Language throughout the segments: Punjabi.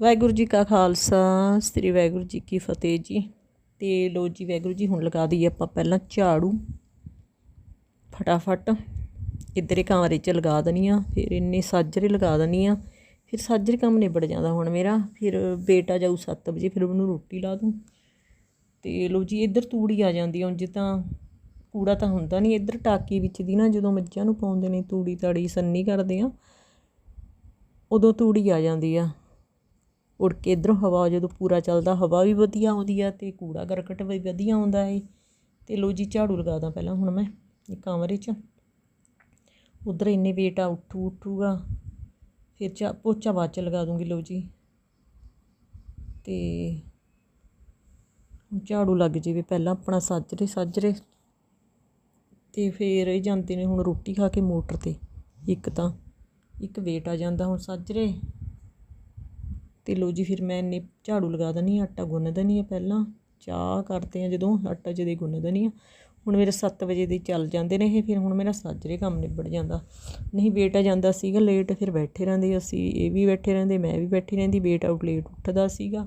ਵਾਹਿਗੁਰੂ ਜੀ ਕਾ ਖਾਲਸਾ, ਸ੍ਰੀ ਵਾਹਿਗੁਰੂ ਜੀ ਕੀ ਫਤਿਹ ਜੀ। ਤੇ ਲੋ ਜੀ, ਵਾਹਿਗੁਰੂ ਜੀ ਹੁਣ ਲਗਾ ਦਈਏ ਆਪਾਂ ਪਹਿਲਾਂ ਝਾੜੂ। ਫਟਾਫਟ ਇੱਧਰੇ ਕਮਰੇ 'ਚ ਲਗਾ ਦੇਣੀ ਆ, ਫਿਰ ਇੰਨੇ ਸਾਜਰੇ ਲਗਾ ਦੇਣੀ ਆ, ਫਿਰ ਸਾਜਰੇ ਕੰਮ ਨਿਬੜ ਜਾਂਦਾ ਹੁਣ ਮੇਰਾ, ਫਿਰ ਬੇਟਾ ਜਾਊ 7 ਵਜੇ, ਫਿਰ ਉਹਨੂੰ ਰੋਟੀ ਲਾ ਦੂੰ। ਤੇ ਲੋ ਜੀ, ਇੱਧਰ ਤੂੜੀ ਆ ਜਾਂਦੀ ਆ, ਉਂਝ ਤਾਂ ਕੂੜਾ ਤਾਂ ਹੁੰਦਾ ਨਹੀਂ, ਇੱਧਰ ਟਾਕੀ ਵਿੱਚ ਦੀ ਨਾ, ਜਦੋਂ ਮੱਝਾਂ ਨੂੰ ਪਾਉਂਦੇ ਨੇ ਤੂੜੀ ਤਾੜੀ ਸੰਨੀ ਕਰਦੇ ਆ, ਉਦੋਂ ਤੂੜੀ ਆ ਜਾਂਦੀ ਆ। ਉੜ ਕੇ ਇਧਰੋਂ ਹਵਾ, ਜਦੋਂ ਪੂਰਾ ਚੱਲਦਾ, ਹਵਾ ਵੀ ਵਧੀਆ ਆਉਂਦੀ ਆ ਤੇ ਕੂੜਾ ਕਰਕਟ ਵੀ ਵਧੀਆ ਆਉਂਦਾ ਏ। ਤੇ ਲੋ ਜੀ, ਝਾੜੂ ਲਗਾ ਦਾਂ ਪਹਿਲਾਂ ਹੁਣ ਮੈਂ ਇਹ ਕਮਰੇ 'ਚ। ਉਧਰ ਇੰਨੇ ਵੇਟ ਆ, ਉੱਠੂ, ਉੱਠੂਗਾ। ਫਿਰ ਚਾ, ਪੋਚਾ ਬਾਅਦ 'ਚ ਲਗਾ ਦੂੰਗੀ ਲੋ ਜੀ। ਤੇ ਝਾੜੂ ਲੱਗ ਜਾਵੇ, ਪਹਿਲਾਂ ਆਪਣਾ ਸਾਜਰੇ ਸਾਜਰੇ। ਤੇ ਫਿਰ ਇਹ ਜਾਂਦੇ ਨੇ ਹੁਣ ਰੋਟੀ ਖਾ ਕੇ ਮੋਟਰ ਤੇ। ਇੱਕ ਤਾਂ, ਇੱਕ ਵੇਟ ਆ ਜਾਂਦਾ ਹੁਣ ਸਾਜਰੇ। ਤੇ ਲੋ ਜੀ, ਫਿਰ ਮੈਂ ਇੰਨੇ ਝਾੜੂ ਲਗਾ ਦਨੀ ਆਟਾ ਗੁੰਨ ਦਨੀ ਆ ਪਹਿਲਾਂ, ਚਾਹ ਕਰਦੇ ਆ ਜਦੋਂ, ਆਟਾ ਜਦੇ ਗੁੰਨ ਦਨੀ ਆ ਹੁਣ ਮੇਰੇ 7 ਵਜੇ ਦੇ ਚੱਲ ਜਾਂਦੇ ਨੇ ਇਹ, ਫਿਰ ਹੁਣ ਮੇਰਾ ਸਾਜਰੇ ਕੰਮ ਨਿਬੜ ਜਾਂਦਾ। ਨਹੀਂ, ਬੇਟਾ ਜਾਂਦਾ ਸੀਗਾ ਲੇਟ ਫਿਰ ਬੈਠੇ ਰਹਿੰਦੇ ਅਸੀਂ, ਇਹ ਵੀ ਬੈਠੇ ਰਹਿੰਦੇ, ਮੈਂ ਵੀ ਬੈਠੀ ਰਹਿੰਦੀ ਬੇਟਾ ਆਊਟ ਲੇਟ ਉੱਠਦਾ ਸੀਗਾ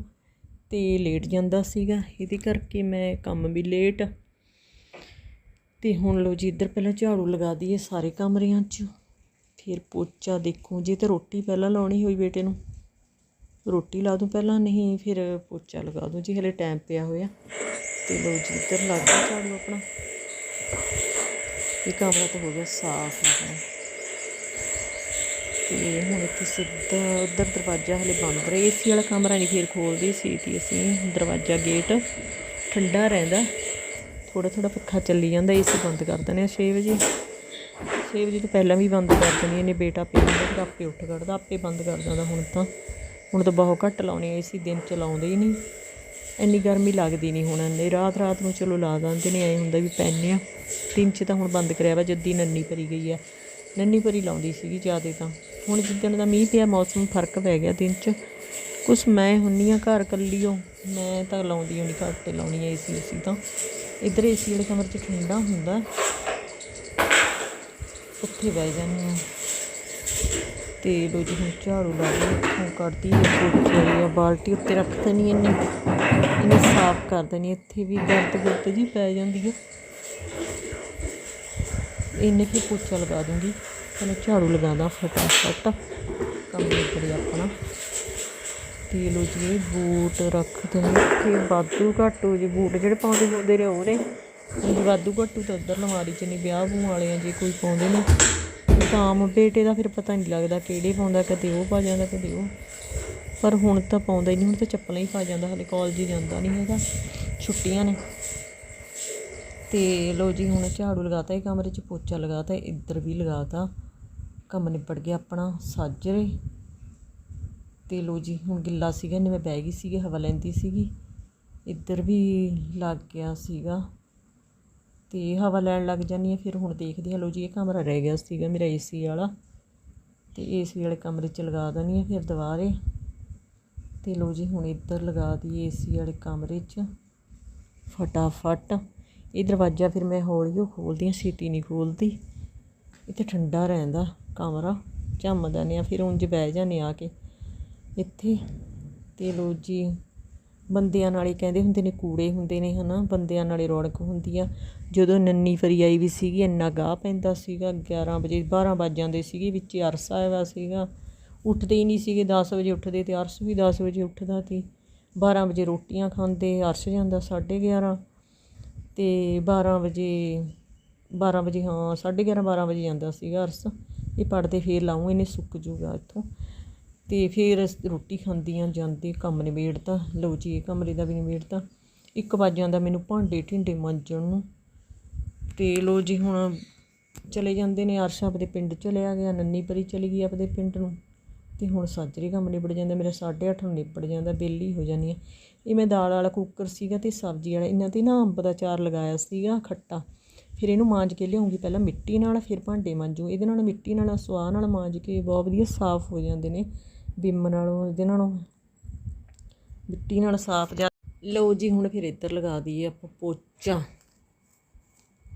ਤੇ ਲੇਟ ਜਾਂਦਾ ਸੀਗਾ। ਇਹਦੇ ਕਰਕੇ ਮੈਂ ਕੰਮ ਵੀ ਲੇਟ ਤੇ ਹੁਣ ਲੋ ਜੀ, ਇੱਧਰ ਪਹਿਲਾਂ ਝਾੜੂ ਲਗਾ ਦਈਏ ਸਾਰੇ ਕਮਰਿਆਂ 'ਚ। ਫਿਰ ਪੋਚਾ ਦੇਖੋ, ਜੇ ਤੇ ਰੋਟੀ ਪਹਿਲਾਂ ਲਾਉਣੀ ਹੋਈ ਬੇਟੇ ਨੂੰ। ਰੋਟੀ ਲਾ ਦੂੰ ਪਹਿਲਾਂ, ਨਹੀਂ ਫਿਰ ਪੋਚਾ ਲਗਾ ਦੂੰ ਜੀ, ਹਲੇ ਟਾਈਮ ਪਿਆ ਹੋਇਆ। ਤੇ ਲੋ ਜੀ, ਇੱਧਰ ਲੱਗ ਗਿਆ ਝਾੜੂ ਆਪਣਾ। ਇਹ ਕਮਰਾ ਤਾਂ ਹੋ ਗਿਆ ਸਾਫ਼ ਹੋ ਤੇ ਹੁਣ ਇੱਥੇ ਸਿੱਧਾ ਉਧਰ ਦਰਵਾਜ਼ਾ ਹਲੇ ਬੰਦ ਰਿਹਾ। ਏਸੀ ਵਾਲਾ ਕਮਰਾ ਨਹੀਂ ਫਿਰ ਖੋਲਦੇ ਸੀ ਕਿ ਅਸੀਂ ਦਰਵਾਜ਼ਾ ਗੇਟ ਠੰਡਾ ਰਹਿੰਦਾ। ਥੋੜਾ ਥੋੜਾ ਪੱਖਾ ਚੱਲੀ ਜਾਂਦਾ, ਏਸੀ ਬੰਦ ਕਰ ਦਿੰਦੇ ਆ 6 ਵਜੇ। 6 ਵਜੇ ਤੋਂ ਪਹਿਲਾਂ ਵੀ ਬੰਦ ਕਰ ਦਿੰਦੀ ਇਹਨੇ ਬੇਟਾ ਪੀ ਜਾਂਦਾ ਫਿਰ ਆਪੇ ਉੱਠ ਖੜਦਾ, ਆਪੇ ਬੰਦ ਕਰ ਦਿੰਦਾ ਹੁਣ ਤਾਂ। ਹੁਣ ਤਾਂ ਬਹੁਤ ਘੱਟ ਲਾਉਣੇ ਏਸੀ ਦਿਨ ਚ ਲਾਉਂਦੇ ਹੀ ਨਹੀਂ। ਇੰਨੀ ਗਰਮੀ ਲੱਗਦੀ ਨਹੀਂ ਹੁਣ, ਇੰਨੇ ਰਾਤ ਰਾਤ ਨੂੰ ਚਲੋ ਲਾ ਦਿੰਦੇ ਨੇ, ਐ ਹੁੰਦਾ ਵੀ ਪੈਨੇ ਆ। ਦਿਨ ਚ ਤਾਂ ਹੁਣ ਬੰਦ ਕਰਿਆ ਵਾ, ਜੱਦੀ ਨੰਨੀ ਭਰੀ ਗਈ ਆ। ਨੰਨੀ ਭਰੀ ਲਾਉਂਦੀ ਸੀਗੀ ਜਿਆਦੇ ਤਾਂ। ਹੁਣ ਜਿੱਦਣ ਦਾ ਮੀਂਹ ਪਿਆ, ਮੌਸਮ ਫ਼ਰਕ ਪੈ ਗਿਆ ਦਿਨ ਚ। ਕੁਛ ਮੈਂ ਹੁੰਨੀ ਆ ਘਰ ਕੱਲੀ ਓ, ਮੈਂ ਤਾਂ ਲਾਉਂਦੀ ਓ ਨਹੀਂ ਘੱਟ ਲਾਉਣੀ ਐ ਏਸੀ ਅਸੀਂ ਤਾਂ। ਇੱਧਰ ਏਸੀ ਵਾਲੇ ਕਮਰੇ 'ਚ ਠੰਡਾ ਹੁੰਦਾ। ਉੱਥੇ ਬਹਿ ਜਾਂਦੇ ਆ। ਤੇ ਲੋ ਜੀ ਹੁਣ ਝਾੜੂ ਲਾ ਲਈ ਇੱਥੋਂ ਕੱਢਦੀ ਹੈ ਪੋਚੇ ਆ, ਬਾਲਟੀ ਉੱਤੇ ਰੱਖ ਦੇਣੀ ਇਹਨੇ ਇਹਨੇ ਸਾਫ਼ ਕਰ ਦੇਣੀ ਇੱਥੇ ਵੀ ਗਰਦ ਗੁਰਦ ਜੀ ਪੈ ਜਾਂਦੀ ਹੈ ਇਹਨੇ ਫਿਰ ਪੋਚਾ ਲਗਾ ਦੂੰਗੀ, ਪਹਿਲਾਂ ਝਾੜੂ ਲਗਾਦਾ ਫਟਾਫਟ, ਕੰਮ ਨਿਬੜਿਆ ਆਪਣਾ। ਤੇ ਲੋ ਜੀ ਬੂਟ ਰੱਖ ਦੇਣੇ, ਇੱਥੇ ਵਾਧੂ ਘਾਟੂ ਜੇ ਬੂਟ, ਜਿਹੜੇ ਪਾਉਂਦੇ ਹੁੰਦੇ ਨੇ ਉਹਨੇ ਜੇ ਵਾਧੂ ਘਾਟੂ ਤਾਂ ਉੱਧਰ ਲਮਾਰੀ 'ਚ ਨਹੀਂ, ਵਿਆਹ ਬੂ ਵਾਲੇ ਆ ਜੇ ਕੋਈ ਪਾਉਂਦੇ ਨੇ। ਤਾਂ ਬੇਟੇ ਦਾ ਫਿਰ ਪਤਾ ਨਹੀਂ ਲੱਗਦਾ ਕਿਹੜੇ ਪਾਉਂਦਾ, ਕਦੇ ਉਹ ਪਾ ਜਾਂਦਾ, ਕਦੇ ਉਹ। ਪਰ ਹੁਣ ਤਾਂ ਪਾਉਂਦਾ ਹੀ ਨਹੀਂ, ਹੁਣ ਤਾਂ ਚੱਪਲਾਂ ਹੀ ਪਾ ਜਾਂਦਾ, ਹਲੇ ਕਾਲਜ ਹੀ ਜਾਂਦਾ ਨਹੀਂ ਹੈਗਾ, ਛੁੱਟੀਆਂ ਨੇ। ਤੇ ਲੋ ਜੀ, ਹੁਣ ਝਾੜੂ ਲਗਾਤਾ, ਇਹ ਕਮਰੇ 'ਚ ਪੋਚਾ ਲਗਾਤਾ, ਇੱਧਰ ਵੀ ਲਗਾਤਾ। ਕੰਮ ਨਿਬੜ ਗਿਆ ਆਪਣਾ ਸਾਜਰੇ ਤੇ ਲੋ ਜੀ, ਹੁਣ ਗਿੱਲਾ ਸੀਗਾ ਨੇ ਮੈਂ ਬਹਿ ਗਈ ਸੀਗੀ, ਹਵਾ ਲੈਂਦੀ ਸੀਗੀ। ਇੱਧਰ ਵੀ ਲੱਗ ਗਿਆ ਸੀਗਾ। ਤੇ ਹਵਾ ਲੈਣ ਲੱਗ ਜਾਂਦੀ ਹੈ, ਫਿਰ ਹੁਣ ਦੇਖਦੇ ਹਾਂ। ਲੋ ਜੀ, ਇਹ ਕਮਰਾ ਰਹਿ ਗਿਆ ਸੀਗਾ ਮੇਰਾ ਏਸੀ ਵਾਲਾ ਤੇ ਏਸੀ ਵਾਲੇ ਕਮਰੇ 'ਚ ਲਗਾ ਦੇਣੀ ਹੈ ਫਿਰ ਦੁਬਾਰੇ। ਤੇ ਲੋ ਜੀ, ਹੁਣ ਇੱਧਰ ਲਗਾ ਦਈਏ ਏਸੀ ਵਾਲੇ ਕਮਰੇ 'ਚ। ਫਟਾਫਟ। ਇਹ ਦਰਵਾਜ਼ਾ ਫਿਰ ਮੈਂ ਹੌਲੀ ਹੋ ਖੋਲਦੀ ਹਾਂ, ਸੀਟੀ ਨਹੀਂ ਖੋਲਦੀ। ਇੱਥੇ ਠੰਡਾ ਰਹਿੰਦਾ ਕਮਰਾ, ਝੰਮਦਾ ਨੇ ਆ, ਫਿਰ ਉਂਝ ਬਹਿ ਜਾਂਦੇ ਆ ਕੇ ਇੱਥੇ। ਤੇ ਲੋ ਜੀ ਬੰਦਿਆਂ ਨਾਲੇ ਕਹਿੰਦੇ ਹੁੰਦੇ ਨੇ, ਕੂੜੇ ਹੁੰਦੇ ਨੇ ਹਨਾ, ਬੰਦਿਆਂ ਨਾਲੇ ਰੌਣਕ ਹੁੰਦੀ ਆ। ਜਦੋਂ ਨੰਨੀ ਫਰੀ ਆਈ ਵੀ ਸੀਗੀ, ਇੰਨਾ ਗਾਹ ਪੈਂਦਾ ਸੀਗਾ 11 ਵਜੇ 12 ਵੱਜ ਜਾਂਦੇ ਸੀਗੇ, ਵਿੱਚ ਅਰਸ ਆਇਆ ਵਾ ਸੀਗਾ। ਉੱਠਦੇ ਹੀ ਨਹੀਂ ਸੀਗੇ 10 ਵਜੇ ਉੱਠਦੇ ਤੇ ਅਰਸ ਵੀ 10 ਵਜੇ ਉੱਠਦਾ ਤੇ 12 ਵਜੇ ਰੋਟੀਆਂ ਖਾਂਦੇ, ਅਰਸ ਜਾਂਦਾ 11:30 ਤੇ 12 ਵਜੇ 12 ਵਜੇ, ਹਾਂ 11:30 12 ਵਜੇ ਜਾਂਦਾ ਸੀਗਾ ਅਰਸ। ਇਹ ਪੜਦੇ ਫੇਰ ਲਾਉਂ ਇਹਨੇ ਸੁੱਕ ਜੂਗਾ ਇੱਥੋਂ। ਤੇ ਫਿਰ ਰੋਟੀ ਖਾਂਦੀਆਂ ਜਾਂਦੇ ਕੰਮ ਨਿਬੇੜਤਾ। ਲਓ ਜੀ, ਇਹ ਕਮਰੇ ਦਾ ਵੀ ਨਿਬੇੜਤਾ। ਇੱਕ ਵੱਜ ਜਾਂਦਾ ਮੈਨੂੰ ਭਾਂਡੇ ਢਿੰਡੇ ਮਾਂਜਣ ਨੂੰ। ਤੇ ਲੋ ਜੀ, ਹੁਣ ਚਲੇ ਜਾਂਦੇ ਨੇ ਅਰਸ਼ ਆਪਦੇ ਪਿੰਡ ਚਲਿਆ ਗਿਆ, ਨੰਨੀ ਪਰੀ ਚਲੀ ਗਈ ਆਪਦੇ ਪਿੰਡ ਨੂੰ। ਤੇ ਹੁਣ ਸਾਜਰੇ ਕੰਮ ਨਿਬੜ ਜਾਂਦਾ, ਮੇਰਾ 8:30 ਨੂੰ ਨਿਬੜ ਜਾਂਦਾ ਬੇਲੀ ਹੋ ਜਾਂਦੀ ਹੈ ਇਹ ਮੈਂ ਦਾਲ ਵਾਲਾ ਕੁੱਕਰ ਸੀਗਾ ਤੇ ਸਬਜ਼ੀ ਵਾਲਾ, ਇਹਨਾਂ ਤੇ ਨਾ ਅੰਬ ਦਾ ਚਾਰ ਲਗਾਇਆ ਸੀਗਾ ਖੱਟਾ। ਫਿਰ ਇਹਨੂੰ ਮਾਂਜ ਕੇ ਲਿਆਉਂਗੀ, ਪਹਿਲਾਂ ਮਿੱਟੀ ਨਾਲ ਫਿਰ ਭਾਂਡੇ ਮਾਂਜੂ। ਇਹਦੇ ਨਾਲ ਮਿੱਟੀ ਨਾਲ ਸਵਾਹ ਨਾਲ ਮਾਂਜ ਕੇ ਬਹੁਤ ਵਧੀਆ ਸਾਫ਼ ਹੋ ਜਾਂਦੇ ਨੇ। ਬਿੰਮ ਨਾਲੋਂ, ਇਹਦੇ ਨਾਲੋਂ। ਮਿੱਟੀ ਨਾਲ ਸਾਫ਼ ਜਾ ਲਓ ਜੀ, ਹੁਣ ਫਿਰ ਇੱਧਰ ਲਗਾ ਦਈਏ ਆਪਾਂ ਪੋਚਾ।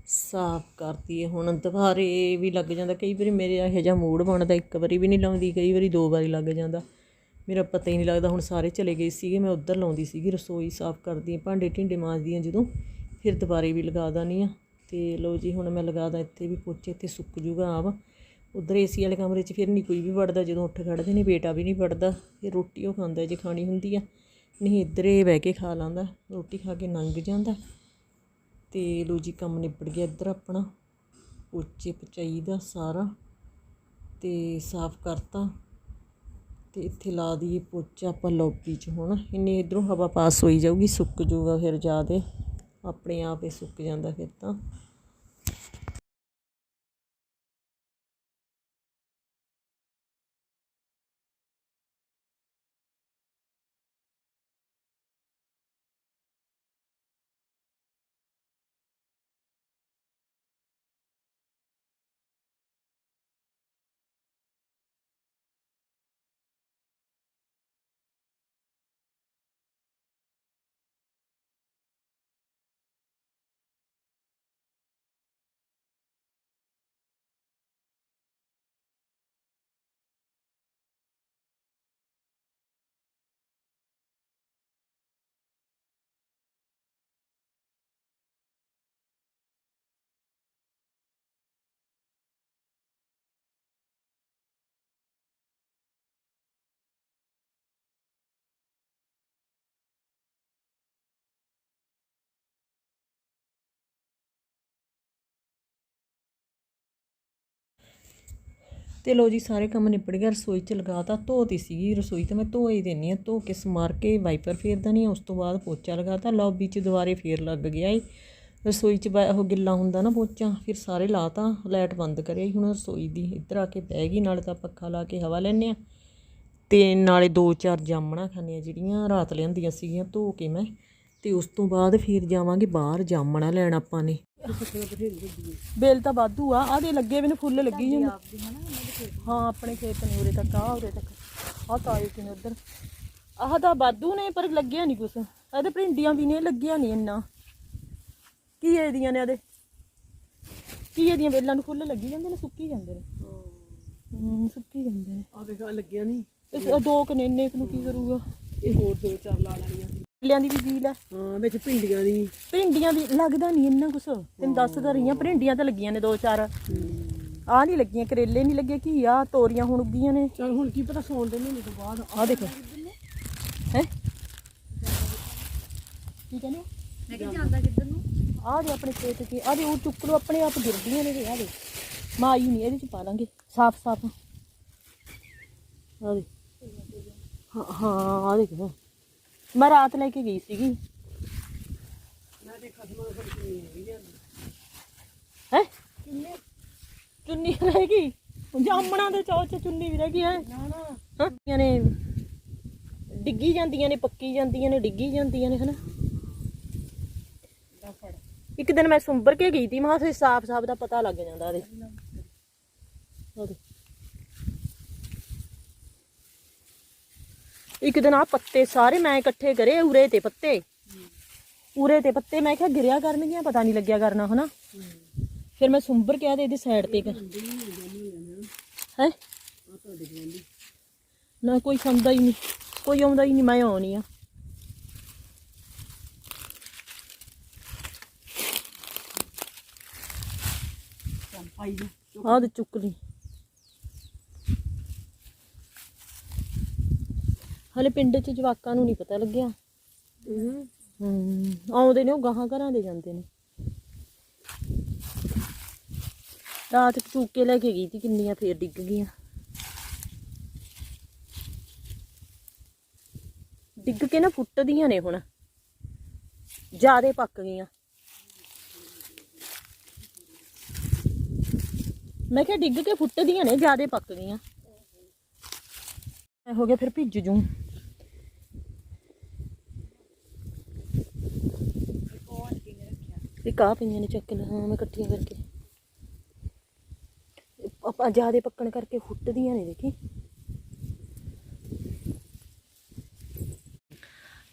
ਸਾਫ਼ ਕਰਤੀ ਹੈ ਹੁਣ ਦੁਬਾਰੇ ਵੀ ਲੱਗ ਜਾਂਦਾ, ਕਈ ਵਾਰੀ ਮੇਰੇ ਇਹੋ ਜਿਹਾ ਮੂਡ ਬਣਦਾ, ਇੱਕ ਵਾਰੀ ਵੀ ਨਹੀਂ ਲਾਉਂਦੀ, ਕਈ ਵਾਰੀ ਦੋ ਵਾਰੀ ਲੱਗ ਜਾਂਦਾ। ਮੇਰਾ ਪਤਾ ਹੀ ਨਹੀਂ ਲੱਗਦਾ, ਹੁਣ ਸਾਰੇ ਚਲੇ ਗਏ ਸੀਗੇ, ਮੈਂ ਉੱਧਰ ਲਾਉਂਦੀ ਸੀਗੀ, ਰਸੋਈ ਸਾਫ਼ ਕਰਦੀ ਹਾਂ, ਭਾਂਡੇ ਢਿੰਡੇ ਮਾਂਜਦੀ ਹਾਂ ਜਦੋਂ, ਫਿਰ ਦੁਬਾਰੇ ਵੀ ਲਗਾ ਦਾਨੀ ਆ ਤੇ ਲਓ ਜੀ, ਹੁਣ ਮੈਂ ਲਗਾ ਦਾ ਇੱਥੇ ਵੀ ਪੋਚੇ, ਇੱਥੇ ਸੁੱਕ ਜੂਗਾ ਆਪ ਉਧਰ ਏਸੀ ਵਾਲੇ ਕਮਰੇ 'ਚ ਫਿਰ ਨਹੀਂ ਕੋਈ ਵੀ ਵੜਦਾ, ਜਦੋਂ ਉੱਠ ਖੜਦੇ ਨੇ ਬੇਟਾ ਵੀ ਨਹੀਂ ਵੜਦਾ, ਫਿਰ ਰੋਟੀ ਉਹ ਖਾਂਦਾ ਜੇ ਖਾਣੀ ਹੁੰਦੀ ਆ। ਨਹੀਂ, ਇੱਧਰੇ ਬਹਿ ਕੇ ਖਾ ਲਾਂਦਾ, ਰੋਟੀ ਖਾ ਕੇ ਲੰਘ ਜਾਂਦਾ। ਤੇ ਲੋ ਜੀ, ਕੰਮ ਨਿਬੜ ਗਿਆ ਇੱਧਰ ਆਪਣਾ। ਪੋਚੇ ਪਚਾਈ ਦਾ ਸਾਰਾ ਤੇ ਸਾਫ਼ ਕਰਤਾ। ਤੇ ਇੱਥੇ ਲਾ ਦਈਏ ਪੋਚਾ ਆਪਾਂ ਲੌਬੀ 'ਚ ਹੁਣ। ਇੰਨੀ ਇਧਰੋਂ ਹਵਾ ਪਾਸ ਹੋਈ ਜਾਊਗੀ, ਸੁੱਕ ਜਾਊਗਾ ਫਿਰ ਜਾਦੇ ਆਪਣੇ ਆਪ ਹੀ ਸੁੱਕ ਜਾਂਦਾ ਫਿਰ ਤਾਂ। ਤੇ ਲੋ ਜੀ, ਸਾਰੇ ਕੰਮ ਨਿਬੜ ਗਿਆ, ਰਸੋਈ 'ਚ ਲਗਾਤਾ ਧੋਤੀ ਸੀਗੀ ਰਸੋਈ ਤਾਂ ਮੈਂ ਧੋ ਹੀ ਦੇਣੀ ਆ, ਧੋ ਕੇ ਸਮਾਰ ਕੇ ਵਾਈਪਰ ਫੇਰਦਾ ਨਹੀਂ ਉਸ ਤੋਂ ਬਾਅਦ ਪੋਚਾ ਲਗਾਤਾ ਲੌਬੀ 'ਚ ਦੁਬਾਰੇ ਫੇਰ ਲੱਗ ਗਿਆ ਏ। ਰਸੋਈ 'ਚ ਬੈ- ਉਹ ਗਿੱਲਾ ਹੁੰਦਾ ਨਾ ਪੋਚਾ, ਫਿਰ ਸਾਰੇ ਲਾਤਾ ਲਾਈਟ ਬੰਦ ਕਰਿਆ ਹੁਣ ਰਸੋਈ ਦੀ ਇੱਧਰ ਆ ਕੇ ਬਹਿ ਗਈ, ਨਾਲੇ ਤਾਂ ਪੱਖਾ ਲਾ ਕੇ ਹਵਾ ਲੈਨੇ ਆ। ਤੇ ਨਾਲੇ ਦੋ ਚਾਰ ਜਾਮਣਾ ਖਾਂਦੇ ਆ ਜਿਹੜੀਆਂ ਰਾਤ ਲਿਆਂਦੀਆਂ ਸੀਗੀਆਂ ਧੋ ਕੇ ਮੈਂ, ਤੇ ਉਸ ਤੋਂ ਬਾਅਦ ਫਿਰ ਜਾਵਾਂਗੇ ਬਾਹਰ ਜਾਮਣਾ ਲੈਣ ਆਪਾਂ ਨੇ। ਬੇਲ ਤਾਂ ਵਾਧੂ ਆ। ਆਦੇ ਲੱਗੇ ਮੈਨੂੰ ਫੁੱਲ ਲੱਗੀ ਜਾਂਦੇ ਹਾਂ ਆਪਣੇ ਖੇਤ ਨੇ ਉਰੇ ਤੱਕ ਆ ਉਰੇ ਤੱਕ। ਆ ਤਾਏ ਕਿ ਨੇ ਉਧਰ। ਆਹ ਤਾਂ ਵਾਧੂ ਨੇ ਪਰ ਲੱਗਿਆ ਨਹੀਂ ਕੁਛ। ਇਹਦੇ ਭਿੰਡੀਆਂ ਵੀ ਨੇ ਲੱਗਿਆ ਨਹੀਂ ਇੰਨਾ। ਕੀ ਇਹਦੀਆਂ ਨੇ ਇਹਦੇ ਕੀ ਇਹਦੀਆਂ ਵੇਲਾਂ ਨੂੰ ਫੁੱਲ ਲੱਗੀ ਜਾਂਦੇ ਨੇ ਸੁੱਕੀ ਜਾਂਦੇ ਨੇ? ਹੂੰ ਸੁੱਕੀ ਜਾਂਦੇ ਨੇ। ਆ ਵੇਖ ਲੱਗਿਆ ਨਹੀਂ ਦੋ ਕਨੇ ਇੰਨੇ ਨੂੰ ਕੀ ਕਰੂਗਾ? ਇਹ ਹੋਰ ਦੋ ਚਾਰ ਲਾ ਲੈਣੀਆਂ ਸੀ। ਲਿਆਂ ਦੀ ਵੀ ਬੀਲ ਹੈ ਹਾਂ ਵਿੱਚ ਭਿੰਡੀਆਂ ਦੀ। ਭਿੰਡੀਆਂ ਦੀ ਲੱਗਦਾ ਨਹੀਂ ਇੰਨਾ ਕੁਛ। ਤੈਨੂੰ ਦੱਸਦਾ ਰਹੀਆਂ ਭਿੰਡੀਆਂ ਤਾਂ ਲੱਗੀਆਂ ਨੇ ਦੋ ਚਾਰ। ਆ ਨਹੀਂ ਲੱਗੀਆਂ ਕਰੇਲੇ ਨਹੀਂ ਲੱਗੇ ਕੀ ਆ ਤੋਰੀਆਂ ਹੁਣ ਉੱਗੀਆਂ ਨੇ। ਚਲ ਹੁਣ ਕੀ ਪਤਾ ਸੌਣ ਦੇ ਮਹੀਨੇ ਤੋਂ ਬਾਅਦ ਆ ਦੇਖੋ। ਹੈ? ਕੀ ਕਹਿੰਦੇ? ਮੈਂ ਕਿਹਾ ਜਾਂਦਾ ਕਿੱਧਰ ਨੂੰ? ਆ ਦੇ ਆਪਣੇ ਖੇਤ ਕੀ ਆ ਦੇ ਉਹ ਚੁੱਕ ਲੋ ਆਪਣੇ ਆਪ ਗਿਰਦੀਆਂ ਨੇ ਆ ਦੇ ਮਾਈ ਨਹੀਂ ਇਹਦੇ ਚ ਪਾ ਲਾਂਗੇ ਸਾਫ਼ ਸਾਫ਼ ਆ ਦੇ ਹਾਂ ਹਾਂ ਆ ਦੇਖੋ। ਮੈਂ ਰਾਤ ਲੈ ਕੇ ਗਈ ਸੀਗੀ। ਮੈਂ ਕਿੰਨੀ ਚੁੰਨੀ ਰਹਿ ਗਈ? ਜਾਮਣਾ ਦੇ ਚੌਚ ਚੁੰਨੀ ਵੀ ਰਹਿ ਗਈ ਹੈ? ਨਾ ਨਾ। ਡਿੱਗੀ ਜਾਂਦੀਆਂ ਨੇ ਪੱਕੀ ਜਾਂਦੀਆਂ ਨੇ ਡਿੱਗੀ ਜਾਂਦੀਆਂ ਨੇ ਹਨਾ? ਇੱਕ ਦਿਨ ਮੈਂ ਸੁੰਬਰ ਕੇ ਗਈ ਤੀ ਮਾਂ ਫਿਰ ਸਾਫ਼ ਸਾਫ਼ ਦਾ ਪਤਾ ਲੱਗ ਜਾਂਦਾ ਉਹਦੇ। ਉਹਦੇ। ਇੱਕ ਦਿਨ ਆ ਪੱਤੇ ਸਾਰੇ ਮੈਂ ਇਕੱਠੇ ਕਰੇ ਉਰੇ ਤੇ ਪੱਤੇ। ਉਰੇ ਤੇ ਪੱਤੇ ਮੈਂ ਕਿਹਾ ਗਿਰਿਆ ਕਰਨਗੀਆਂ ਪਤਾ ਨਹੀਂ ਲੱਗਿਆ ਕਰਨਾ ਹਨਾ? ਫਿਰ ਮੈਂ ਸੁੰਬਰ ਕਿਹਾ ਤੇ ਇਹਦੀ ਸਾਈਡ ਤੇ ਕਰ। ਹੈ? ਨਾ ਕੋਈ ਸੁਣਦਾ ਹੀ ਨਹੀਂ। ਕੋਈ ਆਉਂਦਾ ਹੀ ਨਹੀਂ ਮੈਂ ਆਉਣੀ ਆ। ਆਹ ਤੇ ਚੁੱਕ ਲਈ। ਹਲੇ ਪਿੰਡ 'ਚ ਜਵਾਕਾਂ ਨੂੰ ਨਹੀਂ ਪਤਾ ਲੱਗਿਆ। ਹੂੰ। ਹੂੰ ਆਉਂਦੇ ਨੇ ਉਹ ਗਾਹਾਂ ਘਰਾਂ ਦੇ ਜਾਂਦੇ ਨੇ। ਰਾਤ ਚੂਕ ਲੈ ਕੇ ਗਈ ਤੀ ਕਿੰਨੀਆਂ ਫੇਰ ਡਿੱਗ ਗਈਆਂ। ਡਿੱਗ ਕੇ ਨਾ ਫੁੱਟਦੀਆਂ ਨੇ ਹੁਣ। ਜਿਆਦੇ ਪੱਕ ਗਈਆਂ। ਮੈਂ ਕਿਹਾ ਡਿੱਗ ਕੇ ਫੁੱਟਦੀਆਂ ਨੇ ਜਿਆਦੇ ਪੱਕ ਗਈਆਂ। ਹੋ ਗਿਆ ਫਿਰ ਭਿੱਜ ਜੂ। ਇਹ ਕਾ ਪਈਆਂ ਨੇ ਚੱਕ ਲੈ ਹਾਂ ਮੈਂ ਇਕੱਠੀਆਂ ਕਰਕੇ। ਇਹ ਆਪਾਂ ਜਿਆਦੇ ਪੱਕਣ ਕਰਕੇ ਫੁੱਟਦੀਆਂ ਨੇ ਦੇਖੀ।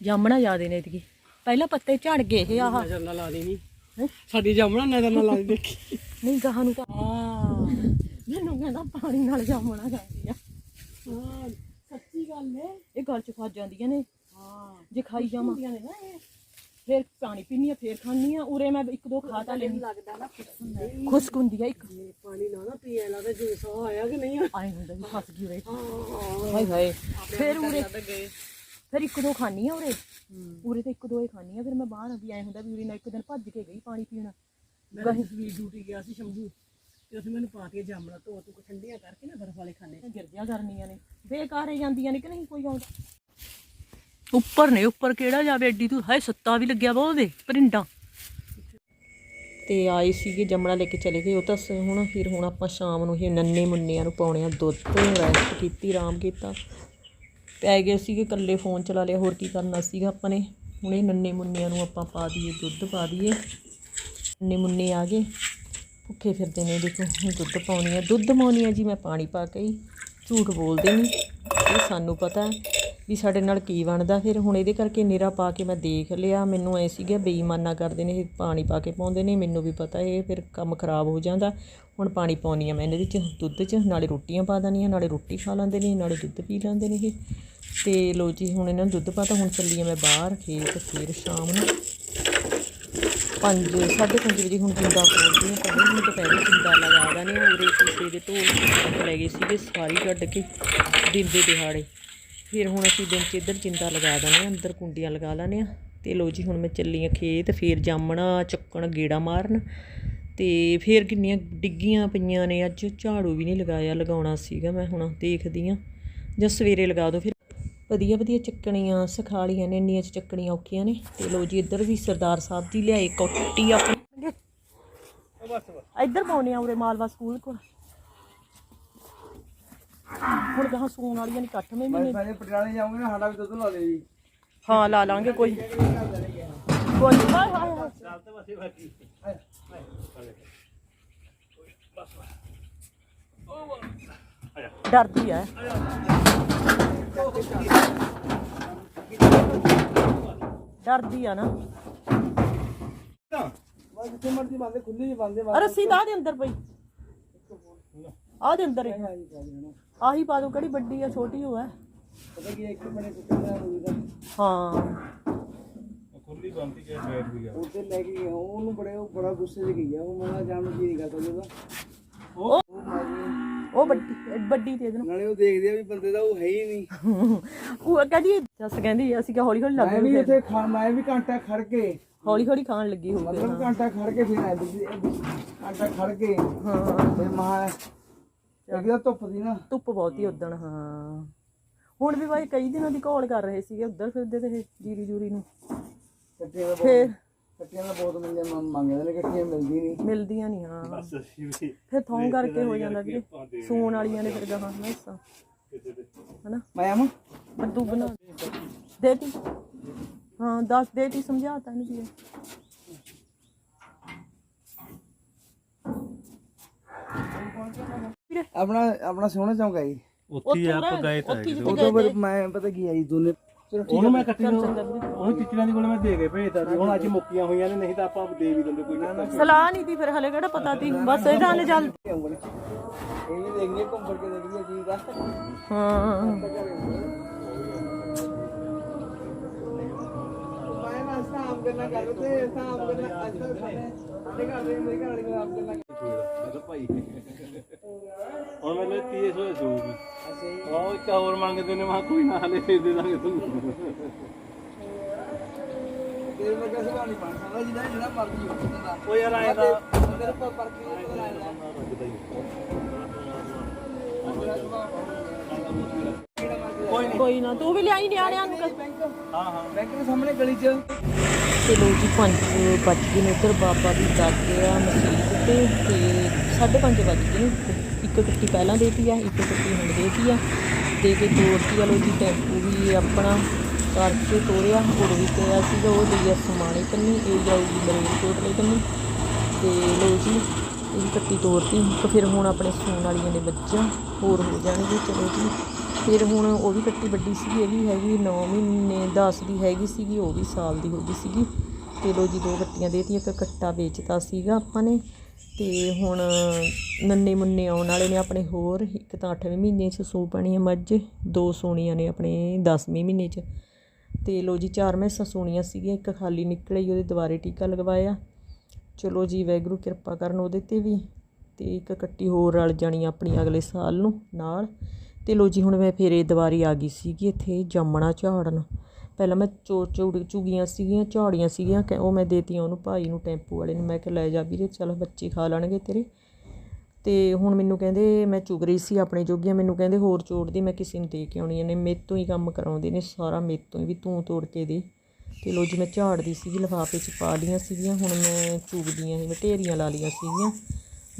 ਜਾਮਣਾ ਜਿਆਦੇ ਨੇ ਇਤਕੀ। ਪਹਿਲਾਂ ਪੱਤੇ ਝੜ ਗਏ ਇਹ ਆਹ। ਨਜ਼ਰ ਨਾ ਲਾ ਦੇਣੀ। ਹੈਂ? ਸਾਡੀ ਜਾਮਣਾ ਨਜ਼ਰ ਨਾ ਲਾ ਦੇ ਦੇਖੀ ਨਹੀਂ ਗਾਹਾਂ ਨੂੰ ਤਾਂ ਆ ਮੈਨੂੰ ਕਹਿੰਦਾ ਪਾਣੀ ਨਾਲ ਜਾਮਣਾ ਜਾਂਦੀ ਆ। ਹਾਂ ਸੱਚੀ ਗੱਲ ਹੈ ਗਲ ਚ ਫਸ ਜਾਂਦੀਆਂ ਨੇ। ਹਾਂ। ਜੇ ਖਾਈ ਜਾਵਾਂ। ਨੇ ਨਾ ਇਹ। ਫਿਰ ਪਾਣੀ ਪੀਨੀ ਆ ਫਿਰ ਖਾਣੀ ਆ ਉਰੇ ਮੈਂ ਇੱਕ ਦੋ ਖਾ ਤਾਂ ਲੈਣੀ ਲੱਗਦਾ ਨਾ ਖੁਸ਼ਕ ਹੁੰਦੀ ਆ ਇੱਕ। ਪਾਣੀ ਨਾ ਨਾ ਪੀਏ ਲੱਗਦਾ ਜਿਵੇਂ ਆਇਆ ਕਿ ਨਹੀਂ? ਆਏ ਹੁੰਦਾ ਵੀ ਫਸ ਗਈ ਉਰੇ। ਹਾਏ ਹਾਏ। ਫਿਰ ਉਰੇ ਫਿਰ ਇੱਕ ਦੋ ਖਾਣੀ ਆ ਉਰੇ। ਉਰੇ ਤੇ ਇੱਕ ਦੋ ਹੀ ਖਾਣੀ ਆ ਫਿਰ ਮੈਂ ਬਾਹਰ ਵੀ ਐ ਹੁੰਦਾ ਵੀ ਉਰੇ ਨਾ ਇੱਕ ਦਿਨ ਭੱਜ ਕੇ ਗਈ ਪਾਣੀ ਪੀਣ। ਮੈਂ ਤਸਵੀਰ ਡਿਊਟੀ ਗਿਆ ਸੀ ਸ਼ੰਭੂ ਤੇ ਉੱਥੇ ਮੈਨੂੰ ਪਾਤੀਆਂ ਜਾਮਣਾ ਧੋ ਤੂੰ ਠੰਡੀਆਂ ਕਰਕੇ ਨਾ ਬਰਫ ਵਾਲੇ ਖਾਣੇ। ਗਿਰਜੀਆਂ ਕਰਨੀਆਂ ਨੇ। ਬੇਕਾਰ ਹੀ ਜਾਂਦੀਆਂ ਨੇ ਕਿ ਨਹੀਂ ਕੋਈ ਆਉਂਦਾ। ਉੱਪਰ ਨੇ, ਉੱਪਰ ਕਿਹੜਾ ਜਾਵੇ, ਐਡੀ ਤੂੰ ਹਾਏ, ਸੱਤਾ ਵੀ ਲੱਗਿਆ ਵਾ ਉਹਦੇ, ਪਰਿੰਡਾਂ। ਤੇ ਆਏ ਸੀਗੇ ਜਮਣਾ ਲੈ ਕੇ ਚਲੇ ਗਏ, ਉਹ ਤਾਂ ਸ- ਹੁਣ ਫਿਰ ਹੁਣ ਆਪਾਂ ਸ਼ਾਮ ਨੂੰ ਇਹ ਨੰਨੇ ਮੁੰਨਿਆਂ ਨੂੰ ਪਾਉਣੇ ਆ ਦੁੱਧ ਰੈਸਟ ਕੀਤੀ ਆਰਾਮ ਕੀਤਾ। ਪੈ ਗਏ ਸੀਗੇ ਇਕੱਲੇ ਫੋਨ ਚਲਾ ਲਿਆ, ਹੋਰ ਕੀ ਕਰਨਾ ਸੀਗਾ ਆਪਾਂ ਨੇ, ਹੁਣ ਇਹ ਨੰਨੇ ਮੁੰਨਿਆਂ ਨੂੰ ਆਪਾਂ ਪਾ ਦਈਏ, ਦੁੱਧ ਪਾ ਦਈਏ। ਨੰਨੇ ਮੁੰਨੇ ਆ ਗਏ, ਭੁੱਖੇ ਫਿਰਦੇ ਨੇ, ਦੇਖੋ, ਹੁਣ ਦੁੱਧ ਪਾਉਣੀ ਆ। ਦੁੱਧ ਪਾਉਣੀ ਆ ਜੀ, ਮੈਂ ਪਾਣੀ ਪਾ ਕੇ ਹੀ ਝੂਠ ਬੋਲਦੇ ਨਹੀਂ ਇਹ ਸਾਨੂੰ ਪਤਾ ਹੈ। ਵੀ ਸਾਡੇ ਨਾਲ ਕੀ ਬਣਦਾ। ਫਿਰ ਹੁਣ ਇਹਦੇ ਕਰਕੇ ਨੇਰਾ ਪਾ ਕੇ ਮੈਂ ਦੇਖ ਲਿਆ। ਮੈਨੂੰ ਐ ਸੀਗਾ ਬੇਈਮਾਨਾ ਕਰਦੇ ਨੇ, ਇਹ ਪਾਣੀ ਪਾ ਕੇ ਪਾਉਂਦੇ ਨੇ। ਮੈਨੂੰ ਵੀ ਪਤਾ ਇਹ ਫਿਰ ਕੰਮ ਖਰਾਬ ਹੋ ਜਾਂਦਾ। ਹੁਣ ਪਾਣੀ ਪਾਉਣੀ ਆ ਮੈਂ ਇਹਦੇ ਵਿੱਚ, ਦੁੱਧ 'ਚ। ਨਾਲੇ ਰੋਟੀਆਂ ਪਾ ਦੇਣੀਆਂ ਨਾਲੇ ਰੋਟੀ ਖਾ ਲੈਂਦੇ ਨੇ, ਨਾਲੇ ਦੁੱਧ ਪੀ ਲੈਂਦੇ ਨੇ ਇਹ। ਤੇ ਲੋ ਜੀ, ਹੁਣ ਇਹਨਾਂ ਨੂੰ ਦੁੱਧ ਪਾਤਾ ਹੁਣ ਚੱਲੀ ਆ ਮੈਂ ਬਾਹਰ ਖੇਤ, ਫਿਰ ਸ਼ਾਮ ਨੂੰ ਪੰਜ, ਸਾਢੇ ਪੰਜ ਵਜੇ ਹੁਣ ਜਿੰਦਾ ਖੋਲਦੀ ਹਾਂ ਪਹਿਲੇ ਹੁਣ ਦੁਪਹਿਰੇ ਜਿੰਦਾ ਲਗਾ ਦਾਨੇ ਉਰੇ ਕਿਸੇ ਦੇ ਢੋਲ ਲੈ ਗਏ ਸੀਗੇ, ਸਾਰੀ ਕੱਢ ਕੇ ਦਿਨ ਦੇ ਦਿਹਾੜੇ। ਫਿਰ ਹੁਣ ਅਸੀਂ ਦਿਨ 'ਚ ਇੱਧਰ ਜਿੰਦਾ ਲਗਾ ਦਾਨੇ ਆ ਅੰਦਰ ਕੁੰਡੀਆਂ ਲਗਾ ਲਾਨੇ ਆ ਤੇ ਲੋ ਜੀ ਹੁਣ ਮੈਂ ਚੱਲੀ ਆ ਖੇਤ ਫਿਰ ਜਾਮਣਾ ਚੱਕਣ ਗੇੜਾ ਮਾਰਨ। ਤੇ ਫਿਰ ਕਿੰਨੀਆਂ ਡਿੱਗੀਆਂ ਪਈਆਂ ਨੇ ਅੱਜ ਝਾੜੂ ਵੀ ਨਹੀਂ ਲਗਾਇਆ ਲਗਾਉਣਾ ਸੀਗਾ ਮੈਂ ਹੁਣ ਦੇਖਦੀ ਆ ਜਾਂ ਸਵੇਰੇ ਲਗਾ ਦੋ ਫਿਰ। ਵਧੀਆ ਵਧੀਆ ਚੱਕਣੀਆਂ ਸਿਖਾਲੀਆਂ ਨੇ ਇੰਨੀਆਂ 'ਚ ਚੱਕਣੀਆਂ ਔਖੀਆਂ ਨੇ। ਤੇ ਲੋ ਜੀ ਇੱਧਰ ਵੀ ਸਰਦਾਰ ਸਾਹਿਬ ਦੀ ਲਿਆਏ ਕੋਟੀ ਆਪਣੇ। ਇੱਧਰ ਪਾਉਣੇ ਆ ਉਰੇ ਮਾਲਵਾ ਸਕੂਲ ਕੋਲ। ਹੁਣ ਗਾਹਾਂ ਸੂਣ ਵਾਲੀਆਂ ਨਹੀਂ ਕੱਠ ਮੇ ਮਹੀਨੇ ਮੈਂ ਪਟਿਆਲੇ ਜਾਊਂਗਾ ਨਾ ਸਾਡਾ ਵੀ ਦੁੱਧ ਲਾ ਦੇ ਜੀ। ਹਾਂ ਲਾ ਲਾਂਗੇ ਕੋਈ। ਕੋਈ ਨੀ। ਹਾਏ ਹਾਏ ਹਾਏ ਡਰਦੀ ਆ ਡਰਦੀ ਆ ਨਾ। ਬਸ ਜਿੱਥੇ ਮਰਜ਼ੀ ਬੰਦੇ ਖੁੱਲੀ ਜੀ ਬੰਦੇ ਅਰੇ ਸੀਧਾ ਦੇ ਅੰਦਰ ਪਈ ਆ ਦੇ ਅੰਦਰ ਹੈ। ਆਹੀ ਪਾ ਦੋ ਕਿਹੜੀ ਵੱਡੀ ਆ ਛੋਟੀ ਹੋ ਹੈ। ਪਤਾ ਕੀ ਹੈ, ਇੱਕ ਬਣੇ ਕੁੱਤੇ ਦਾ ਹੋਈ ਦਾ। ਹਾਂ। ਉੱਤੇ ਲੈ ਕੇ ਗਿਆ ਉਹਨੂੰ ਬੜੇ ਉਹ ਬੜਾ ਗੁੱਸੇ 'ਚ ਗਈ ਆ ਉਹ ਮਨਾ ਜਾਣ ਨੂੰ ਜੀ ਨਹੀਂ ਕਰਦਾ ਜੀ ਉਹਦਾ ਉਹ ਉਹ ਮਾਰੀ ਉਹ ਵੱਡੀ ਵੱਡੀ ਤੇ ਇਹਨੂੰ ਨਾਲੇ। ਉਹ ਦੇਖਦੇ ਆ ਵੀ ਬੰਦੇ ਦਾ ਉਹ ਹੈ ਹੀ ਨਹੀਂ। ਉਹ ਕਹਿੰਦੀ ਜੱਸ ਕਹਿੰਦੀ ਅਸੀਂ ਕਿ ਹੌਲੀ ਹੌਲੀ ਲੱਗ ਮੈਂ ਵੀ ਇੱਥੇ ਖਾ ਮੈਂ ਵੀ ਘੰਟਾ ਖੜ ਕੇ। ਹੌਲੀ ਹੌਲੀ ਖਾਣ ਲੱਗੀ ਹੋਊਗੀ ਮਤਲਬ ਘੰਟਾ ਖੜ ਕੇ ਫਿਰ ਆਇਆ ਦੂਜੀ ਘੰਟਾ ਖੜ ਕੇ। ਹਾਂ। ਫਿਰ ਮਹਾ ਇਹਦਾ ਧੁੱਪ ਦੀ ਨਾ। ਧੁੱਪ ਬਹੁਤੀ ਉਦਣ ਹਾਂ। ਹੁਣ ਵੀ ਬਾਈ ਕਈ ਦਿਨਾਂ ਦੀ ਘੋਲ ਕਰ ਰਹੇ ਸੀਗੇ ਉੱਧਰ ਫਿਰਦੇ ਤੇ ਇਹ ਜੀਰੀ ਜੂਰੀ ਨੂੰ। ਕੱਟੀਆਂ ਦਾ ਫੇਰ? ਬਹੁਤ ਕੱਟੀਆਂ ਦਾ ਬਹੁਤ ਮਿਲਦੇ ਮੰਗ- ਮੰਗਦੇ ਨੇ ਕੱਟੀਆਂ ਮਿਲਦੀ ਨਹੀਂ ਮਿਲਦੀਆਂ ਨਹੀਂ ਹਾਂ। ਫਿਰ ਥੋਂ ਕਰਕੇ ਹੋ ਜਾਂਦਾ ਵੀਰੇ। ਸੂਣ ਵਾਲੀਆਂ ਨੇ ਫਿਰ ਗਾਹਾਂ ਹਨਾ? ਮੈਂ ਬਣਾ। ਦੇਤੀ। ਹਾਂ ਦੱਸ ਦੇਤੀ ਸਮਝਾਤਾ ਇਹਨੂੰ ਵੀ। ਵੀਰੇ ਆਪਣਾ ਆਪਣਾ ਸੋਹਣਾ ਚੌਂਕ ਹੈ ਜੀ। ਉੱਥੇ ਹੀ ਆਪਾਂ ਗਏ ਤਾਂ ਉਦੋਂ ਫਿਰ ਮੈਂ ਪਤਾ ਕੀ ਆਈ ਦੋਨੇ ਉਹਨੂੰ ਮੈਂ ਕੱਟੀ ਨੂੰ ਉਹਨੂੰ ਟਿੱਚਰਾਂ ਦੀ ਕੋਲ ਮੈਂ ਦੇ ਕੇ ਭੇਜਦਾ ਸੀ। ਹੁਣ ਅੱਜ ਮੁੱਕੀਆਂ ਹੋਈਆਂ ਨੇ ਨਹੀਂ ਤਾਂ ਆਪਾਂ ਦੇ ਵੀ ਦਿੰਦੇ ਕੋਈ ਨਾ ਸਲਾਹ ਨਹੀਂ ਦੀ ਫਿਰ ਹਲੇ ਕਿਹੜਾ ਪਤਾ ਤੀ ਬਸ ਇਹਦਾ ਹਲੇ ਚੱਲ ਇਹ ਵੀ ਦੇਖੀਏ ਘੁੰਮ ਫਿਰ ਕੇ ਦੇਖੀਏ ਕੀ ਦਾ। ਹਾਂ। ਮੈਂ ਨਾ ਸਾਮ ਕਰਨਾ ਕਰ ਤੇ ਸਾਮ ਕਰਨਾ ਅੱਜ ਤੱਕ ਸਾਡੇ ਘਰ ਦੇ ਮੇਰੇ ਘਰ ਵਾਲੀ ਨੂੰ ਆਪ ਕਰਨਾ ਭਾਈ। ਹੁਣ ਮੈਨੂੰ ਤੀਏ ਸੋਏ ਸੂਗੀ ਅਸੀਂ ਉਹ ਇੱਕ ਹੋਰ ਮੰਗਦੇ ਨੇ ਮੈਂ ਕਿਹਾ ਕੋਈ ਨਾ ਹਲੇ ਫੇਰ ਦੇ ਦਾਂਗੇ ਤੁਹਾਨੂੰ ਤੇਰੇ ਵਰਗਾ ਸੁਭਾਅ ਨਹੀਂ ਬਣ ਸਕਦਾ ਜਿਹਦਾ ਜਿਹੜਾ ਮਰਜ਼ੀ ਹੋ ਸਕਦਾ ਉਹ ਯਾਰ ਆਏ ਦਾ ਤੇਰੇ ਪਰ ਪਰ ਕੀ ਪਤਾ ਲੱਗਦਾ ਕੋਈ ਨਾ। ਤੂੰ ਵੀ ਲਿਆਈ ਨਿਆਣਿਆਂ ਨੂੰ। ਹਾਂ ਹਾਂ ਬੈਂਕ ਦੇ ਸਾਹਮਣੇ ਗਲੀ 'ਚ। ਤੇ ਲੋ ਜੀ 5 ਵੱਜ ਗਏ ਨੇ ਉੱਧਰ, ਬਾਬਾ ਵੀ ਦੱਸ ਗਿਆ ਮਸਜਿਦ ਤੇ ਤੇ 5:30 ਵੱਜ ਗਏ ਨੇ ਇੱਕ ਕੱਟੀ ਪਹਿਲਾਂ ਦੇਤੀ ਆ, ਇੱਕ ਕੱਟੀ ਹੁਣ ਦੇਤੀ ਆ। ਦੇ ਕੇ ਤੋਰਤੀ ਆ ਲੋ ਜੀ ਟੈਂਪੂ ਵੀ ਆਪਣਾ ਕਰਕੇ ਤੋਰਿਆ ਹੋਰ ਵੀ ਪਿਆ ਸੀਗਾ, ਉਹ ਦਈਆ ਸਮਾਣੇ ਕੰਨੀ, ਇਹ ਜਾਊਗੀ ਮਰੇਲ ਕੋਟਲੇ ਕੰਨੀ। ਤੇ ਲੋ ਜੀ, ਇਹ ਕੱਟੀ ਤੋੜਤੀ, ਤੇ ਫਿਰ ਹੁਣ ਆਪਣੇ ਸੂਣ ਵਾਲੀਆਂ ਨੇ ਬੱਚਾ ਹੋਰ ਹੋ ਜਾਣਗੇ, ਚਲੋ ਜੀ। ਫਿਰ ਹੁਣ ਉਹ ਵੀ ਕੱਟੀ ਵੱਡੀ ਸੀਗੀ, ਇਹ ਵੀ ਹੈਗੀ 9 ਮਹੀਨੇ 10 ਦੀ ਹੈਗੀ ਸੀਗੀ, ਉਹ ਵੀ ਸਾਲ ਦੀ ਹੋ ਗਈ ਸੀਗੀ। ਤੇ ਲੋ ਜੀ, ਦੋ ਕੱਟੀਆਂ ਦੇਤੀਆਂ, ਇੱਕ ਕੱਟਾ ਵੇਚਤਾ ਸੀਗਾ ਆਪਾਂ ਨੇ। ਤੇ ਹੁਣ ਨੰਨੇ ਮੁੰਨੇ ਆਉਣ ਵਾਲੇ ਨੇ ਆਪਣੇ ਹੋਰ, ਇੱਕ ਤਾਂ 8ਵੇਂ ਮਹੀਨੇ 'ਚ ਸੂ ਪੈਣੀ ਹੈ ਮੱਝ, ਦੋ ਸੋਣੀਆਂ ਨੇ ਆਪਣੇ 10ਵੇਂ ਮਹੀਨੇ 'ਚ। ਤੇ ਲੋ ਜੀ, ਚਾਰ ਮੈਸਾਂ ਸੋਣੀਆਂ ਸੀਗੀਆਂ, ਇੱਕ ਖਾਲੀ ਨਿਕਲੀ ਉਹਦੇ ਦੁਬਾਰੇ ਟੀਕਾ ਲਗਵਾਇਆ। ਚਲੋ ਜੀ ਵੈਗਰੂ ਕਿਰਪਾ ਕਰਨ ਉਹਦੇ ਤੇ ਵੀ, ਤੇ ਇੱਕ ਕੱਟੀ ਹੋਰ ਰਲ ਜਾਣੀ ਆਪਣੀ ਅਗਲੇ ਸਾਲ ਨੂੰ, ਨਾਲ। ਤੇ ਲੋ ਜੀ, ਹੁਣ ਮੈਂ ਫੇਰੇ ਦੁਬਾਰੀ ਆ ਗਈ ਸੀਗੀ ਇੱਥੇ ਜਾਮਣਾ ਝਾੜਨ। ਪਹਿਲਾਂ ਮੈਂ ਚੋ ਚੂੜ ਚੁਗੀਆਂ ਸੀਗੀਆਂ, ਝਾੜੀਆਂ ਸੀਗੀਆਂ, ਕਿ ਉਹ ਮੈਂ ਦੇਤੀਆਂ ਉਹਨੂੰ ਭਾਈ ਨੂੰ, ਟੈਂਪੂ ਵਾਲੇ ਨੂੰ। ਮੈਂ ਕਿਹਾ, ਲੈ ਜਾ ਵੀਰੇ, ਚਲ ਬੱਚੇ ਖਾ ਲੈਣਗੇ ਤੇਰੇ। ਤੇ ਹੁਣ ਮੈਨੂੰ ਕਹਿੰਦੇ, ਮੈਂ ਚੁਗ ਰਹੀ ਸੀ ਆਪਣੇ ਜੋਗੀਆਂ, ਮੈਨੂੰ ਕਹਿੰਦੇ ਹੋਰ ਚੋੜ ਚੋੜਦੀ ਮੈਂ ਕਿਸੇ ਨੂੰ ਦੇ ਕੇ ਆਉਣੀਆਂ ਨੇ ਮੇਰੇ ਤੋਂ ਹੀ ਕੰਮ ਕਰਾਉਂਦੇ ਨੇ ਸਾਰਾ, ਮੇਰੇ ਤੋਂ ਹੀ ਵੀ ਤੂੰ ਤੋੜ ਕੇ ਦੇ। ਤੇ ਲੋ ਜੀ, ਮੈਂ ਝਾੜਦੀ ਸੀਗੀ, ਲਿਫਾਫੇ 'ਚ ਪਾ ਲਈਆਂ ਸੀਗੀਆਂ, ਹੁਣ ਮੈਂ ਚੁਗਦੀਆਂ ਸੀ ਮੈਂ ਢੇਰੀਆਂ ਲਾ ਲਈਆਂ ਸੀਗੀਆਂ।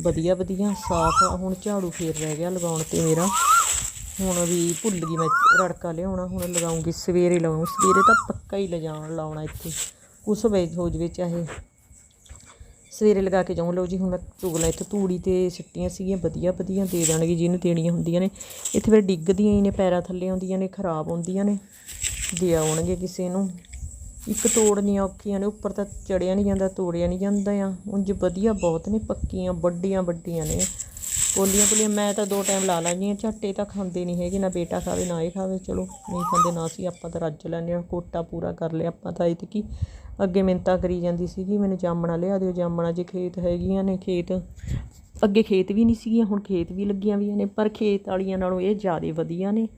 ਵਧੀਆ ਵਧੀਆ, ਸਾਫ਼ ਹੁਣ ਝਾੜੂ ਫੇਰ ਰਹਿ ਗਿਆ ਲਗਾਉਣ ਤੇ ਮੇਰਾ। ਹੁਣ ਵੀ ਭੁੱਲ ਗਈ ਮੈਂ ਰੜਕਾ ਲਿਆਉਣਾ, ਹੁਣ ਲਗਾਉਂਗੀ, ਸਵੇਰੇ ਲਾਉਂ ਸਵੇਰੇ ਤਾਂ ਪੱਕਾ ਹੀ ਲਿਜਾਣ ਲਾਉਣਾ ਇੱਥੇ, ਕੁਛ ਵੇ ਹੋ ਜਵੇ ਚਾਹੇ। ਸਵੇਰੇ ਲਗਾ ਕੇ ਜਾਉਂ ਲਓ ਜੀ ਹੁਣ ਮੈਂ ਚੁਗਲਾ ਇੱਥੇ ਤੂੜੀ ਤੇ ਸਿੱਟੀਆਂ ਸੀਗੀਆਂ, ਵਧੀਆ ਵਧੀਆ ਦੇ ਦੇਣਗੇ, ਜਿਹਨੂੰ ਦੇਣੀਆਂ ਹੁੰਦੀਆਂ ਨੇ। ਇੱਥੇ ਫਿਰ ਡਿੱਗਦੀਆਂ ਹੀ ਨੇ, ਪੈਰਾਂ ਥੱਲੇ ਆਉਂਦੀਆਂ ਨੇ, ਖਰਾਬ ਹੁੰਦੀਆਂ ਨੇ, ਦੇ ਆਉਣਗੇ ਕਿਸੇ ਨੂੰ। ਇੱਕ ਤੋੜਨੀਆਂ ਔਖੀਆਂ ਨੇ, ਉੱਪਰ ਤਾਂ ਚੜਿਆ ਨਹੀਂ ਜਾਂਦਾ, ਤੋੜਿਆ ਨਹੀਂ ਜਾਂਦਾ ਆ। ਉਂਝ ਵਧੀਆ ਬਹੁਤ ਨੇ, ਪੱਕੀਆਂ, ਵੱਡੀਆਂ ਵੱਡੀਆਂ ਨੇ। ਕੋਲੀਆਂ ਕੋਲੀਆਂ ਮੈਂ ਤਾਂ ਦੋ ਟਾਈਮ ਲਾ ਲੈਂਦੀ ਹਾਂ, ਝੱਟੇ ਤਾਂ ਖਾਂਦੇ ਨਹੀਂ ਹੈਗੇ, ਨਾ ਬੇਟਾ ਖਾਵੇ, ਨਾ ਇਹ ਖਾਵੇ, ਚਲੋ ਨਹੀਂ ਖਾਂਦੇ, ਨਾ ਸੀ ਆਪਾਂ ਤਾਂ ਰੱਜ ਲੈਂਦੇ ਹਾਂ, ਕੋਟਾ ਪੂਰਾ ਕਰ ਲਿਆ, ਆਪਾਂ ਤਾਂ ਇਹ ਕਿ ਅੱਗੇ ਮਿੰਤਾ ਕਰੀ ਜਾਂਦੀ ਸੀਗੀ, ਮੈਨੂੰ ਜਾਮਣਾ ਲਿਆ ਦਿਓ, ਜਾਮਣਾ ਜੇ ਖੇਤ ਹੈਗੀਆਂ ਨੇ, ਖੇਤ ਅੱਗੇ ਖੇਤ ਵੀ ਨਹੀਂ ਸੀਗੀਆਂ, ਹੁਣ ਖੇਤ ਵੀ ਲੱਗੀਆਂ ਵੀਆਂ ਨੇ, ਪਰ ਖੇਤ ਵਾਲੀਆਂ ਨਾਲੋਂ ਇਹ ਜ਼ਿਆਦਾ ਵਧੀਆ ਨੇ।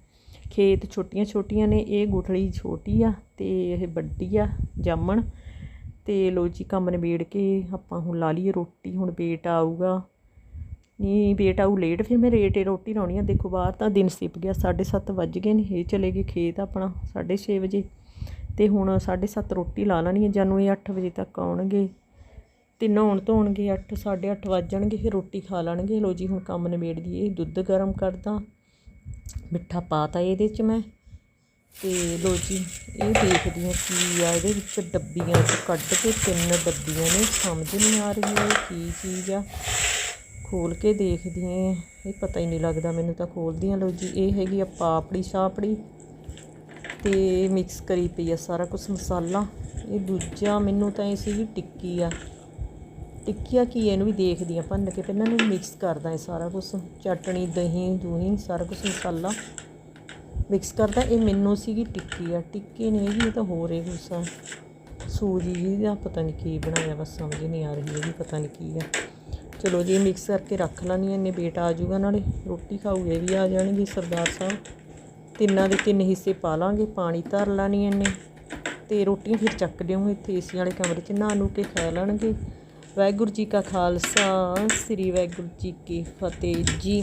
ਖੇਤ ਛੋਟੀਆਂ ਛੋਟੀਆਂ ਨੇ, ਇਹ ਗੁਠਲੀ ਛੋਟੀ ਆ ਤੇ ਇਹ ਵੱਡੀ ਆ, ਜਾਮਣ। ਤੇ ਲੋ ਜੀ, ਕੰਮ ਨਿਬੇੜ ਕੇ ਆਪਾਂ ਹੁਣ ਲਾ ਲਈਏ ਰੋਟੀ, ਹੁਣ ਬੇਟਾ ਆਊਗਾ। ਨਹੀਂ ਬੇਟਾ, ਉਹ ਲੇਟ ਫਿਰ ਮੈਂ ਰੇਟ ਰੋਟੀ ਲਾਉਣੀ ਆ, ਦੇਖੋ ਬਾਹਰ ਤਾਂ ਦਿਨ ਸਿਪ ਗਿਆ 7:30 ਵੱਜ ਗਏ ਨੇ, ਇਹ ਚਲੇ ਗਏ ਖੇਤ ਆਪਣਾ 6:30 ਵਜੇ। ਤੇ ਹੁਣ 7:30 ਰੋਟੀ ਲਾ ਲੈਣੀ ਹੈ ਜਾਨੂੰ ਇਹ 8 ਵਜੇ ਤੱਕ ਆਉਣਗੇ। ਤੇ ਨਹਾਉਣ ਧੋਣਗੇ 8 8:30 ਵੱਜ ਜਾਣਗੇ, ਫਿਰ ਰੋਟੀ ਖਾ ਲੈਣਗੇ। ਲੋ ਜੀ, ਹੁਣ ਕੰਮ ਨਿਬੇੜ ਦਈਏ, ਦੁੱਧ ਗਰਮ ਕਰਦਾ, ਮਿੱਠਾ ਪਾਤਾ ਇਹਦੇ 'ਚ ਮੈਂ। ਤੇ ਲੋ ਜੀ, ਇਹ ਦੇਖਦੀ ਹਾਂ ਕੀ ਆ, ਇਹਦੇ ਵਿੱਚ ਡੱਬੀਆਂ 'ਚ ਕੱਢ ਕੇ ਤਿੰਨ ਡੱਬੀਆਂ ਨੇ, ਸਮਝ ਨਹੀਂ ਆ ਰਹੀ ਇਹ ਕੀ ਚੀਜ਼ ਆ। ਖੋਲ ਕੇ ਦੇਖਦੀ ਹਾਂ ਇਹ ਪਤਾ ਹੀ ਨਹੀਂ ਲੱਗਦਾ ਮੈਨੂੰ ਤਾਂ ਖੋਲਦੀ ਹਾਂ ਲਓ ਜੀ, ਇਹ ਹੈਗੀ ਆ ਪਾਪੜੀ ਛਾਪੜੀ। ਤੇ ਮਿਕਸ ਕਰੀ ਪਈ ਆ ਸਾਰਾ ਕੁਝ ਮਸਾਲਾ। ਇਹ ਦੂਜਾ ਮੈਨੂੰ ਤਾਂ ਇਹ ਸੀਗੀ ਟਿੱਕੀ ਆ। ਟਿੱਕੀਆ ਕੀ ਇਹਨੂੰ ਵੀ ਦੇਖਦੀ ਆ ਭੰਨ ਕੇ ਪਹਿਲਾਂ ਇਹਨੂੰ ਮਿਕਸ ਕਰਦਾ ਇਹ ਸਾਰਾ ਕੁਝ ਚਟਣੀ ਦਹੀਂ, ਦੂਹੀ, ਸਾਰਾ ਕੁਝ ਮਸਾਲਾ ਮਿਕਸ ਕਰਦਾ। ਇਹ ਮੈਨੂੰ ਸੀਗੀ ਟਿੱਕੀ ਆ। ਟਿੱਕੀ ਨਹੀਂ ਹੈਗੀ, ਇਹ ਤਾਂ ਹੋਰ ਇਹ ਕੁਛ ਆ। ਸੂਜੀ ਜੀ ਦਾ ਪਤਾ ਨਹੀਂ ਕੀ ਬਣਾਇਆ ਬਸ ਸਮਝ ਨਹੀਂ ਆ ਰਹੀ ਇਹਦੀ ਪਤਾ ਨਹੀਂ ਕੀ ਆ। ਚਲੋ ਜੀ ਮਿਕਸ ਕਰਕੇ ਰੱਖ ਲੈਣੀ ਇਹਨੇ ਬੇਟਾ ਆ ਜਾਊਗਾ ਨਾਲੇ। ਰੋਟੀ ਖਾਊ, ਇਹ ਵੀ ਆ ਜਾਣਗੇ ਸਰਦਾਰ ਸਾਹਿਬ। ਤਿੰਨਾਂ ਦੇ ਤਿੰਨ ਹਿੱਸੇ ਪਾ ਲਾਂਗੇ, ਪਾਣੀ ਧਰ ਲੈਣੀ ਇਹਨੇ ਤੇ ਰੋਟੀਆਂ ਫਿਰ ਚੱਕ ਲਿਆਉਂਗੇ ਇੱਥੇ ਏਸੀ ਵਾਲੇ ਕਮਰੇ 'ਚ ਨਾ ਨੂੰ ਕੇ ਖਾ ਲੈਣਗੇ। ਵਾਹਿਗੁਰੂ ਜੀ ਕਾ ਖਾਲਸਾ, ਸ੍ਰੀ ਵਾਹਿਗੁਰੂ ਜੀ ਕੀ ਫਤਿਹ ਜੀ।